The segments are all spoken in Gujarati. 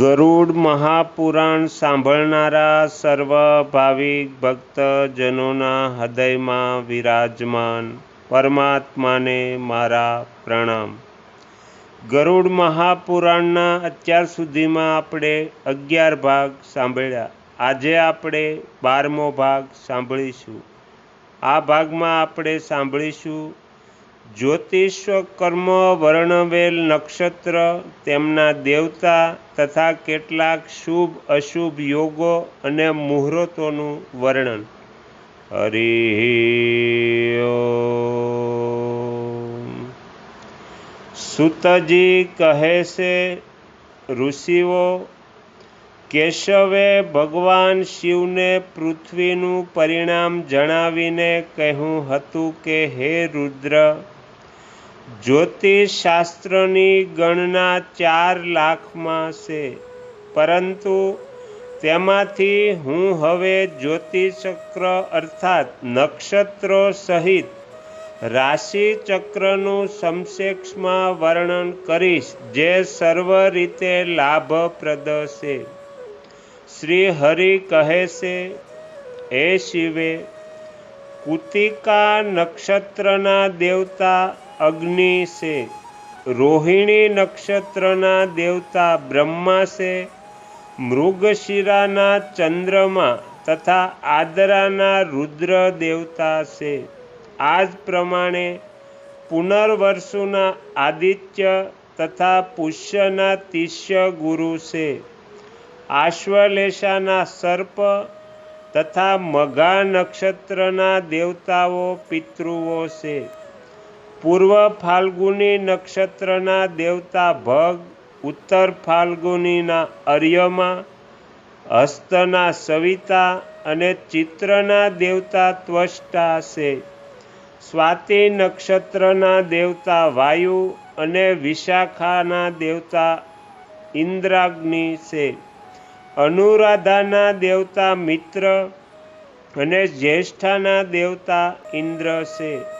ગરુડ મહાપુરાણ સાંભળનારા સર્વ ભાવિક ભક્તજનોના હૃદયમાં વિરાજમાન પરમાત્માને મારા પ્રણામ. ગરુડ મહાપુરાણના અત્યાર સુધીમાં આપણે અગિયાર ભાગ સાંભળ્યા. આજે આપણે બારમો ભાગ સાંભળીશું. આ ભાગમાં આપણે સાંભળીશું જ્યોતિષ કર્મ વર્ણવેલ નક્ષત્ર, તેમના દેવતા તથા કેટલાક શુભ, અશુભ યોગો અને મુહૂર્તોનું વર્ણન. હરિ સુતજી કહે છે, ઋષિઓ, કેશવે ભગવાન શિવને પૃથ્વીનું પરિણામ જણાવીને કહ્યું હતું કે, હે રુદ્ર જ્યોતિષશાસ્ત્રની ગણના ચાર લાખમાં છે, પરંતુ તેમાંથી હું હવે જ્યોતિષચક્ર અર્થાત નક્ષત્રો સહિત રાશિચક્રનું સમસેક્ષમાં વર્ણન કરીશ, જે સર્વ રીતે લાભપ્રદ છે. શ્રી હરિ કહે છે, હે શિવે, કુતિકા નક્ષત્રના દેવતા અગ્નિ છે. રોહિણી નક્ષત્રના દેવતા બ્રહ્મા છે. મૃગશિરાના ચંદ્રમા તથા આદરાના રુદ્ર દેવતા છે. આ જ પ્રમાણે પુનર્વસુના આદિત્ય તથા પુષ્યના તિષ્ય ગુરુ છે. આશ્વલેષાના સર્પ તથા મઘા નક્ષત્રના દેવતાઓ પિતૃઓ છે. પૂર્વ ફાલ્ગુની નક્ષત્રના દેવતા ભગ, ઉત્તર ફાલ્ગુનીના અર્યમા, હસ્તના સવિતા અને ચિત્રના દેવતા ત્વષ્ટા છે. સ્વાતિ નક્ષત્રના દેવતા વાયુ અને વિશાખાના દેવતા ઇન્દ્રાગ્નિ છે. અનુરાધાના દેવતા મિત્ર અને જ્યેષ્ઠાના દેવતા ઇન્દ્ર છે.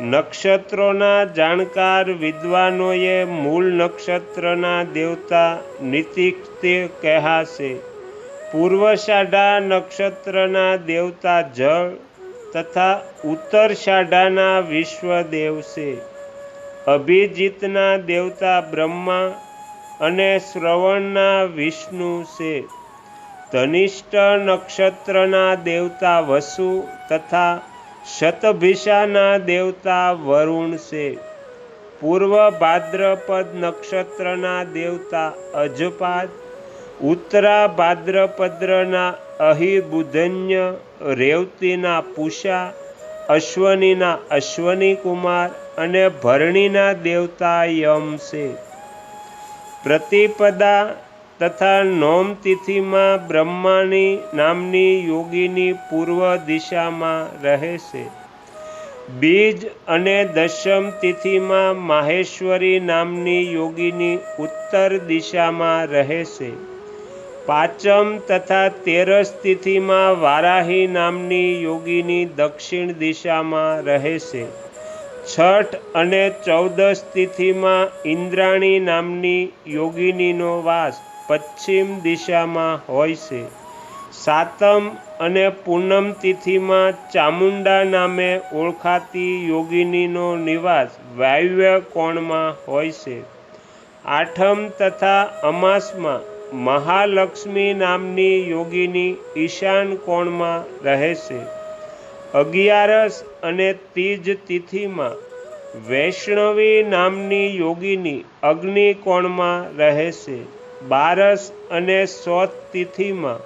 નક્ષત્રોના જાણકાર વિદ્વાનોએ મૂળ નક્ષત્રના દેવતા નીતિક્તે કહેશે પૂર્વષાઢા નક્ષત્રના દેવતા જળ તથા ઉત્તર સાઢાના વિશ્વદેવ છે. અભિજીતના દેવતા બ્રહ્મા અને શ્રવણના વિષ્ણુ છે. ધનિષ્ઠ નક્ષત્રના દેવતા વસુ તથા શતભિષાના દેવતા વરુણ છે. પૂર્વ ભાદ્રપદ નક્ષત્રના દેવતા અજપાદ, ઉત્તરા ભાદ્રપદ્રના અહિબુધન્ય, રેવતીના પૂષા, અશ્વનીના અશ્વની કુમાર અને ભરણીના દેવતા યમ છે. પ્રતિપદા તથા નોમ તિથિમાં બ્રહ્માની નામની યોગીની પૂર્વ દિશામાં રહે છે. બીજ અને દશમ તિથિમાં માહેશ્વરી નામની યોગીની ઉત્તર દિશામાં રહે છે. પાંચમ તથા તેરસ તિથિમાં વારાહી નામની યોગીની દક્ષિણ દિશામાં રહે છે. છઠ અને ચૌદસ તિથિમાં ઇન્દ્રાણી નામની યોગિનીનો વાસ પશ્ચિમ દિશામાં હોય છે. સાતમ અને પૂનમ તિથિમાં ચામુંડા નામે ઓળખાતી યોગિનીનો નિવાસ વાયવ્ય કોણમાં હોય છે. આઠમ તથા અમાસમાં મહાલક્ષ્મી નામની યોગિની ઈશાન કોણમાં રહે છે. અગિયારસ અને તીજ તિથિમાં વૈષ્ણવી નામની યોગીની અગ્નિકોણમાં રહે છે. બારસ અને સોત તિથિમાં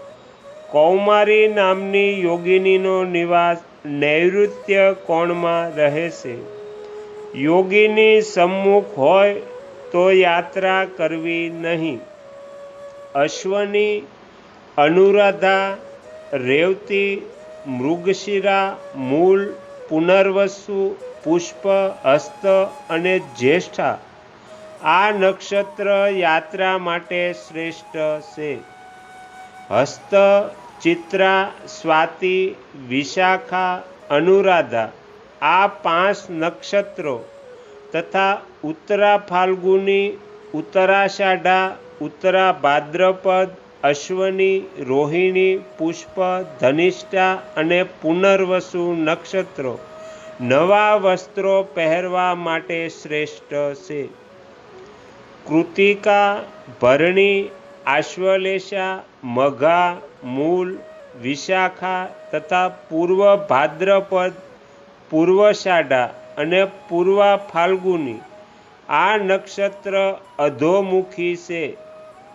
કૌમારી નામની યોગિનીનો નિવાસ નૈઋત્ય કોણમાં રહે છે. યોગીની સમ્મુખ હોય તો યાત્રા કરવી નહીં. અશ્વની અનુરાધા, રેવતી, મૃગશિરા, મૂળ, પુનર્વસુ, પુષ્પ, હસ્ત અને જ્યેષ્ઠા આ નક્ષત્ર યાત્રા માટે શ્રેષ્ઠ છે. હસ્ત, ચિત્રા, સ્વાતિ, વિશાખા, અનુરાધા આ પાંચ નક્ષત્રો તથા ઉત્તરા ફાલ્ગુની ઉત્તરાષાઢા ઉત્તરા ભાદ્રપદ, અશ્વની, રોહિણી, પુષ્પ, ધનિષ્ઠા અને પુનર્વસુ નક્ષત્રો નવા વસ્ત્રો પહેરવા માટે શ્રેષ્ઠ છે. કૃતિકા, ભરણી, આશ્વલેષા, મઘા, મૂલ, વિશાખા તથા પૂર્વ ભાદ્રપદ પૂર્વષાઢા અને પૂર્વ ફાલ્ગુની. આ નક્ષત્ર અધોમુખી છે.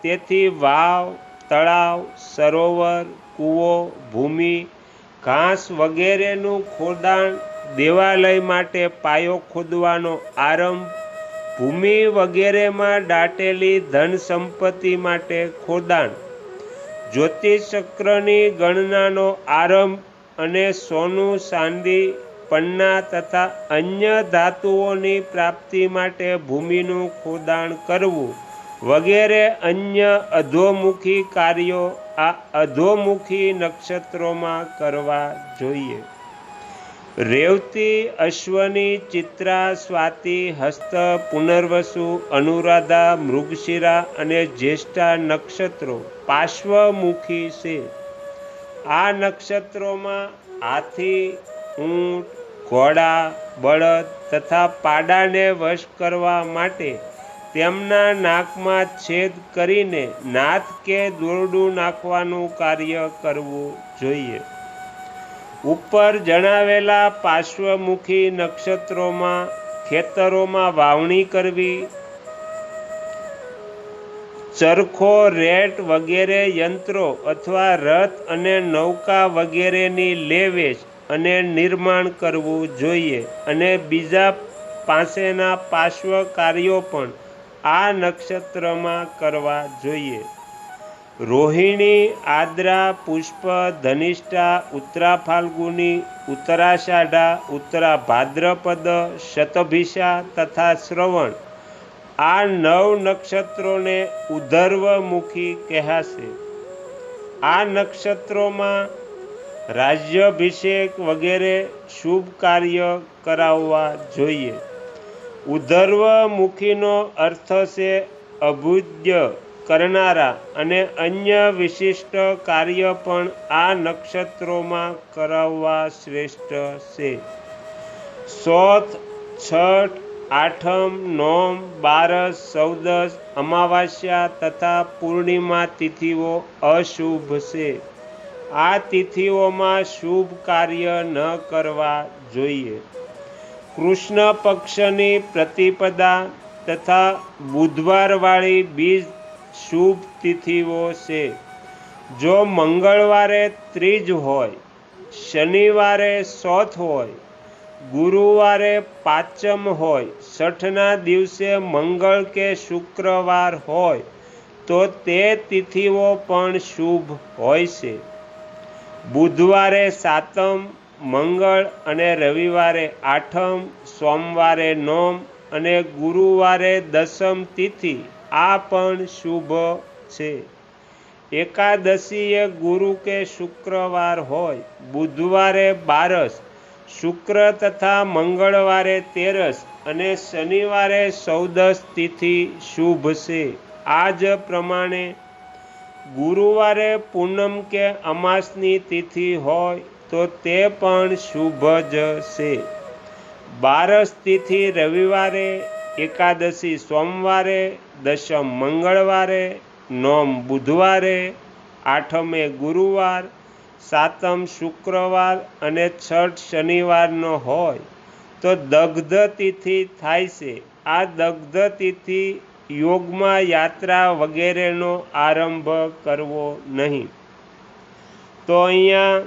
તેથી વાવ, તળાવ, સરોવર, કૂવો, ભૂમિ, ઘાસ વગેરેનું ખોદાણ દેવાલય માટે પાયો ખોદવાનો આરંભ ભૂમિ વગેરેમાં દાટેલી ધન સંપત્તિ માટે ખોદાણ. જ્યોતિષચક્રની ગણનાનો આરંભ અને સોનું ચાંદી પન્ના તથા અન્ય ધાતુઓની પ્રાપ્તિ માટે ભૂમિનું ખોદાણ કરવું વગેરે અન્ય અધોમુખી કાર્યો આ અધોમુખી નક્ષત્રોમાં કરવા જોઈએ. રેવતી, અશ્વની, ચિત્રા, સ્વાતિ, હસ્ત, પુનર્વસુ, અનુરાધા, મૃગશિરા અને જ્યેષ્ઠા નક્ષત્રો પાર્શ્વમુખી છે. આ નક્ષત્રોમાં હાથી, ઊંટ, ઘોડા, બળદ તથા પાડાને વશ કરવા માટે તેમના નાકમાં છેદ કરીને નાથ કે દોરડું નાખવાનું કાર્ય કરવું જોઈએ. ઉપર જણાવેલા પાર્શ્વમુખી નક્ષત્રોમાં ખેતરોમાં વાવણી કરવી, ચરખો, રેટ વગેરે યંત્રો અથવા રથ અને નૌકા વગેરેની લેવેચ અને નિર્માણ કરવું જોઈએ અને બીજા પાસેના પાર્શ્વ કાર્યો પણ આ નક્ષત્રમાં કરવા જોઈએ. રોહિણી, આદ્રા, પુષ્પ, ધનિષ્ઠા, ઉત્તરા ફાલ્ગુની ઉત્તરાષાઢા ઉત્તરા ભાદ્રપદ, શતભિષા તથા શ્રવણ આ નવ નક્ષત્રોને ઉધર્વમુખી કહેશે. આ નક્ષત્રોમાં રાજ્યાભિષેક વગેરે શુભ કાર્ય કરાવવા જોઈએ. ઉધર્વમુખીનો અર્થ છે અભુદ્ય. કરનારા અને અન્ય વિશિષ્ટ કાર્ય પણ આ નક્ષત્રોમાં કરાવવા શ્રેષ્ઠ છે. સોથ, છઠ, આઠમ, નોમ, બારસ, ચૌદસ, અમાવાસ્યા તથા પૂર્ણિમા તિથિઓ અશુભ છે. આ તિથિઓમાં શુભ કાર્ય ન કરવા જોઈએ. કૃષ્ણ પક્ષની પ્રતિપદા તથા બુધવારવાળી બીજ શુભ તિથિઓ છે. જો મંગળવારે ત્રીજ હોય, શનિવારે સોથ હોય, ગુરુવારે પાંચમ હોય, છઠના દિવસે મંગળ કે શુક્રવાર હોય, તો તે તિથિઓ પણ શુભ હોય છે. બુધવારે સાતમ, મંગળ અને રવિવારે આઠમ, સોમવારે નોમ અને ગુરુવારે દસમ તિથિ આ પણ શુભ છે. એકાદશીએ ગુરુ કે શુક્રવાર હોય, બુધવારે બારસ, શુક્ર તથા મંગળવારે તેરસ અને શનિવારે ચૌદસ તિથિ શુભ છે. આ જ પ્રમાણે ગુરુવારે પૂનમ કે અમાસની તિથિ હોય, તો તે પણ શુભ જ છે. બારસ તિથિ રવિવારે, એકાદશી સોમવારે દશમ મંગળવારે, નોમ બુધવારે, આઠમે ગુરુવાર, સાતમ શુક્રવાર અને છઠ શનિવારનો હોય. તો દગ્ધ તિથિ થાય છે. આ દગ્ધ તિથિ યોગમાં યાત્રા વગેરેનો આરંભ કરવો નહીં. તો અહીંયા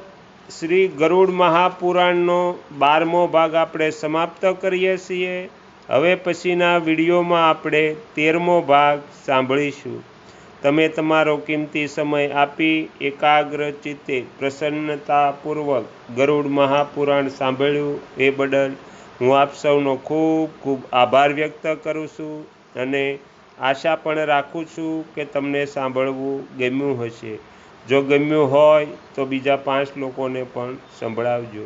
શ્રી ગરુડ મહાપુરાણનો બારમો ભાગ આપણે સમાપ્ત કરીએ છીએ. હવે પછીના વિડીયોમાં આપણે તેરમો ભાગ સાંભળીશું. તમે તમારો કિંમતી સમય આપી એકાગ્ર ચિત્તે પ્રસન્નતાપૂર્વક ગરુડ મહાપુરાણ સાંભળ્યું એ બદલ હું આપ સૌનો ખૂબ ખૂબ આભાર વ્યક્ત કરું છું અને આશા પણ રાખું છું કે તમને સાંભળવું ગમ્યું હશે. જો ગમ્યું હોય તો બીજા પાંચ લોકોને પણ સંભળાવજો.